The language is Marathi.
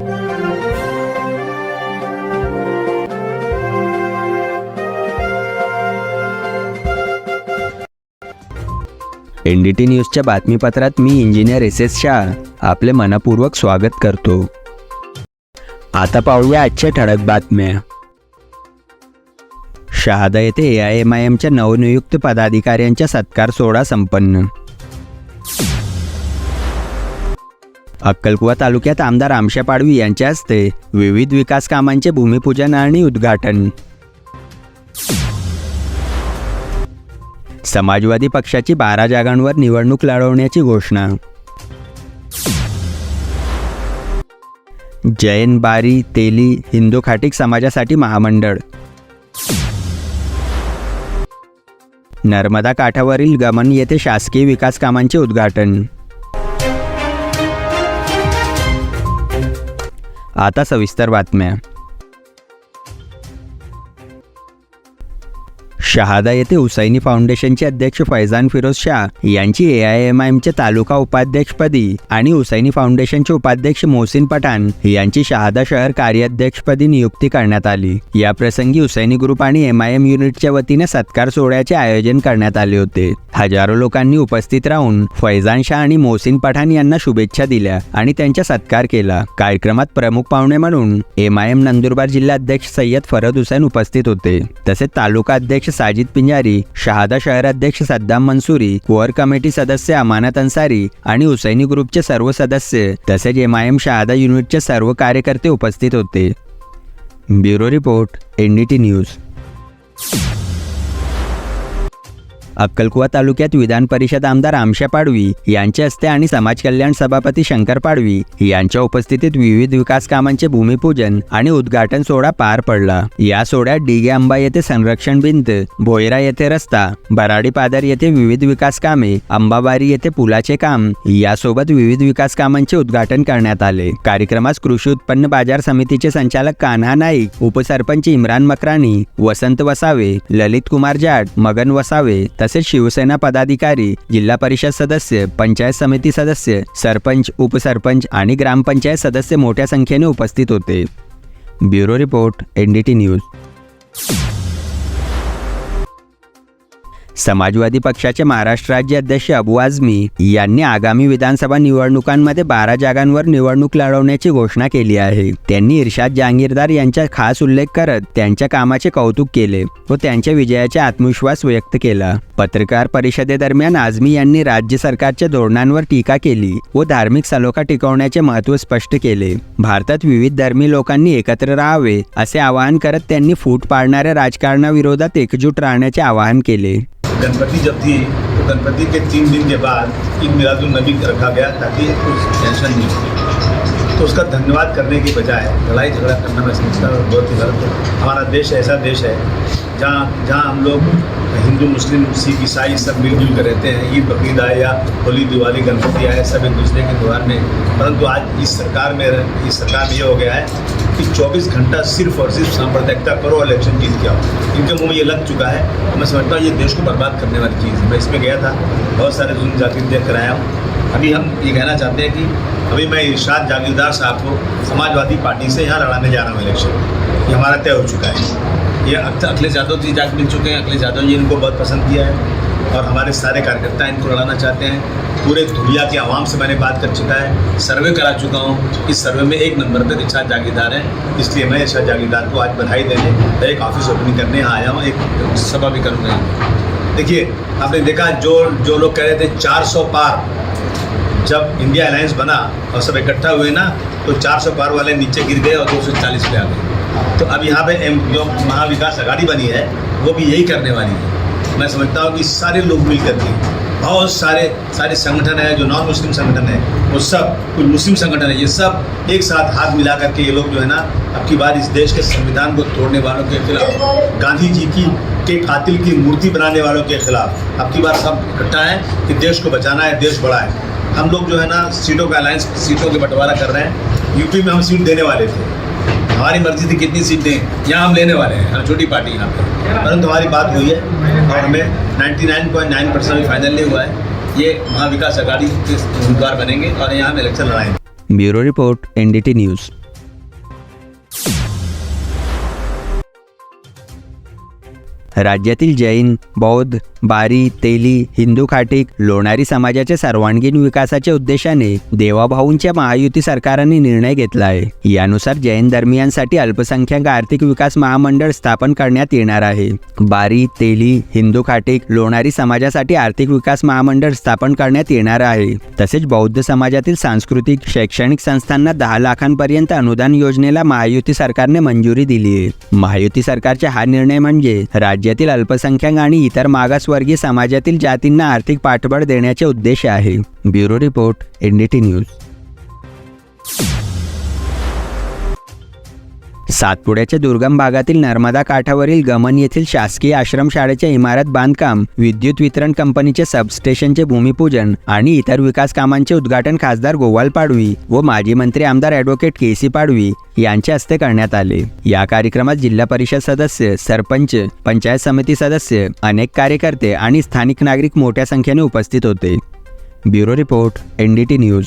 एनडीटी न्यूजच्या बातमीपत्रात मी इंजिनियर एस एस शाह. आपले मनपूर्वक स्वागत करतो. आता पाहूया आजच्या ठळक बातम्या. शहादा येथे ए आय एम आय एमच्या नवनियुक्त पदाधिकाऱ्यांच्या सत्कार सोहळा संपन्न. अक्कलकुवा तालुक्यात आमदार आमशा पाडवी यांच्या हस्ते विविध विकास कामांचे भूमिपूजन आणि उद्घाटन. समाजवादी पक्षाची बारा जागांवर निवडणूक लढवण्याची घोषणा. जैन बारी तेली हिंदू खाटिक समाजासाठी महामंडळ. नर्मदा काठावरील गमन येथे शासकीय विकास कामांचे उद्घाटन. आता सविस्तर बातम्या. शहादा येथे हुसैनी फाउंडेशनचे अध्यक्ष फैजान फिरोज शाह यांची ए आय एम आय एमच्या तालुका उपाध्यक्षपदी आणि हुसैनी फाउंडेशनचे उपाध्यक्ष मोहसिन पठाण यांची शहादा शहर कार्याध्यक्षपदी नियुक्ती करण्यात आली. याप्रसंगी हुसैनी ग्रुप आणि एम आय एम युनिटच्या वतीने सत्कार सोहळ्याचे आयोजन करण्यात आले होते. हजारो लोकांनी उपस्थित राहून फैजान शाह आणि मोहसिन पठाण यांना शुभेच्छा दिल्या आणि त्यांचा सत्कार केला. कार्यक्रमात प्रमुख पाहुणे म्हणून एम आय एम नंदुरबार जिल्हाध्यक्ष सय्यद फरद हुसैन उपस्थित होते. तसेच तालुका अध्यक्ष साजिद पिंजारी शहादा शहराध्यक्ष सद्दाम मंसुरी कोअर कमिटी सदस्य अमानत अन्सारी आणि हुसैनी ग्रुपचे सर्व सदस्य तसेच एम आय एम शहादा युनिटचे सर्व कार्यकर्ते उपस्थित होते. Bureau report N D T news. अक्कलकुवा तालुक्यात विधान परिषद आमदार आमशा पाडवी यांच्या हस्ते आणि समाज कल्याण सभापती शंकर पाडवी यांच्या उपस्थितीत विविध विकास कामांचे भूमिपूजन आणि उद्घाटन सोहळा पार पडला. या सोहळ्यात डिगे आंबा येथे संरक्षण भिंत भोयरा येथे रस्ता बराडी पादर येथे विविध विकास कामे अंबाबारी येथे पुलाचे काम यासोबत विविध विकास कामांचे उद्घाटन करण्यात आले. कार्यक्रमास कृषी उत्पन्न बाजार समितीचे संचालक कान्हा नाईक उपसरपंच इम्रान मकरानी वसंत वसावे ललित कुमार जाट मगन वसावे तसेच शिवसेना पदाधिकारी जिल्हा परिषद सदस्य पंचायत समिती सदस्य सरपंच उपसरपंच आणि ग्रामपंचायत सदस्य मोठ्या संख्येने उपस्थित होते. Bureau report N D T news. Samajwadi पक्षाचे महाराष्ट्र राज्य अध्यक्ष अबू आझमी यांनी आगामी विधानसभा निवडणुकांमध्ये बारा जागांवर निवडणूक लढवण्याची घोषणा केली आहे. त्यांनी इर्शाद जहांगीरदार यांचा खास उल्लेख करत त्यांच्या कामाचे कौतुक केले व त्यांच्या विजयाचा आत्मविश्वास व्यक्त केला. पत्रकार परिषदेदरम्यान आझमी यांनी राज्य सरकारच्या धोरणांवर टीका केली व धार्मिक सलोखा टिकवण्याचे महत्त्व स्पष्ट केले. भारतात विविध धर्मी लोकांनी एकत्र राहावे असे आवाहन करत त्यांनी फूट पाडणाऱ्या राजकारणाविरोधात एकजूट राहण्याचे आवाहन केले. गणपति जब थी तो गणपति के तीन दिन के बाद ईद मिलादुलनबी रखा गया ताकि कुछ टेंशन नहीं हो। तो उसका धन्यवाद करने की बजाय लड़ाई झगड़ा करना मैं समझता हूँ, बहुत ही गलत है। हमारा देश ऐसा देश है, जहाँ जहाँ हम लोग हिंदू, मुस्लिम, सिख, ईसाई सब मिलजुल कर रहते हैं। ईद, बकरीद आए या होली, दिवाली, गणपति आए, सब एक दूसरे के त्यौहार में। परंतु आज इस सरकार में इस सरकार में ये हो गया है कि 24 घंटा सिर्फ़ और सिर्फ़ सांप्रदायिकता करो इलेक्शन जीत के आओ। इनके मुँह में ये लग चुका है। मैं समझता हूँ ये देश को बर्बाद करने वाली चीज़ है। मैं इसमें गया था, बहुत सारे जुल्म जाकिर देख कर आया हूँ। अभी हम ये कहना चाहते हैं कि अभी मैं इर्शाद जागीरदार साहब को समाजवादी पार्टी से यहाँ लड़ाने जा रहा हूँ इलेक्शन ये हमारा तय हो चुका है। ये अखिलेश यादव जी जाग मिल चुके हैं। अखिलेश यादव जी इनको बहुत पसंद किया है। और हमारे सारे कार्यकर्ता इनको लड़ाना चाहते हैं। पूरे दुनिया की आवाम से मैंने बात कर चुका है। सर्वे करा चुका हूँ। इस सर्वे में एक नंबर पर इर्शाद जागीरदार है। इसलिए मैं इर्शाद जागीरदार को आज बधाई देने एक ऑफ़िस ओपनिंग करने आया हूँ। एक सभा भी करूँगा। देखिए, आपने देखा जो जो लोग कह रहे थे 400 पार, जब इंडिया अलायंस बना और सब इकट्ठा हुए ना तो 400 पार वाले नीचे गिर गए और 240 पे आ गए। तो अब यहाँ पे जो महाविकास आघाड़ी बनी है, वो भी यही करने वाली है। मैं समझता हूँ कि सारे लोग मिल करके बहुत सारे सारे संगठन है जो नॉन मुस्लिम संगठन है, वो सब कुछ मुस्लिम संगठन है, ये सब एक साथ हाथ मिला करके ये लोग जो है ना, अब की बार इस देश के संविधान को तोड़ने वालों के खिलाफ, गांधी जी की, के कातिल की मूर्ति बनाने वालों के खिलाफ, अब की बार सब इकट्ठा है कि देश को बचाना है, देश बड़ा है हम लोग जो है ना, सीटों का अलायंस सीटों के बंटवारा कर रहे हैं, यूपी में हम सीट देने वाले थे। हमारी मर्ज़ी थी कितनी सीट दें यहाँ हम लेने वाले हैं। हम छोटी पार्टी यहाँ पे। परंतु हमारी बात हुई है, और हमें 99.9 परसेंट फाइनल नहीं हुआ है। ये महाविकास आघाड़ी के उम्मीदवार बनेंगे, और यहाँ हम इलेक्शन लड़ाएँगे। ब्यूरो रिपोर्ट एनडीटी न्यूज़ राज्यातील जैन बौद्ध बारी तेली हिंदू खाटीक लोणारी समाजाच्या सर्वांगीण विकासाच्या उद्देशाने देवाभाऊंच्या महायुती सरकारने निर्णय घेतला आहे यानुसार जैन धर्मियांसाठी अल्पसंख्याक आर्थिक विकास महामंडळ स्थापन करण्यात येणार आहे. बारी तेली हिंदू खाटीक लोणारी समाजासाठी आर्थिक विकास महामंडळ स्थापन करण्यात येणार आहे. तसेच बौद्ध समाजातील सांस्कृतिक शैक्षणिक संस्थांना दहा लाखांपर्यंत अनुदान योजनेला महायुती सरकारने मंजुरी दिली आहे महायुती सरकारचा हा निर्णय म्हणजे राज्य राज्यातील अल्पसंख्याक आणि इतर मागासवर्गीय समाजातील जातींना आर्थिक पाठबळ देण्याचे उद्देश आहे. Bureau report NDT news. सातपुड्याच्या दुर्गम भागातील नर्मदा काठावरील गमन येथील शासकीय आश्रमशाळेच्या इमारत बांधकाम विद्युत वितरण कंपनीचे सबस्टेशनचे भूमिपूजन आणि इतर विकास कामांचे उद्घाटन खासदार गोवाल पाडवी व माजी मंत्री आमदार ॲडव्होकेट के सी पाडवी यांच्या हस्ते करण्यात आले. या कार्यक्रमात जिल्हा परिषद सदस्य सरपंच पंचायत समिती सदस्य अनेक कार्यकर्ते आणि स्थानिक नागरिक मोठ्या संख्येने उपस्थित होते. Bureau report NDT news.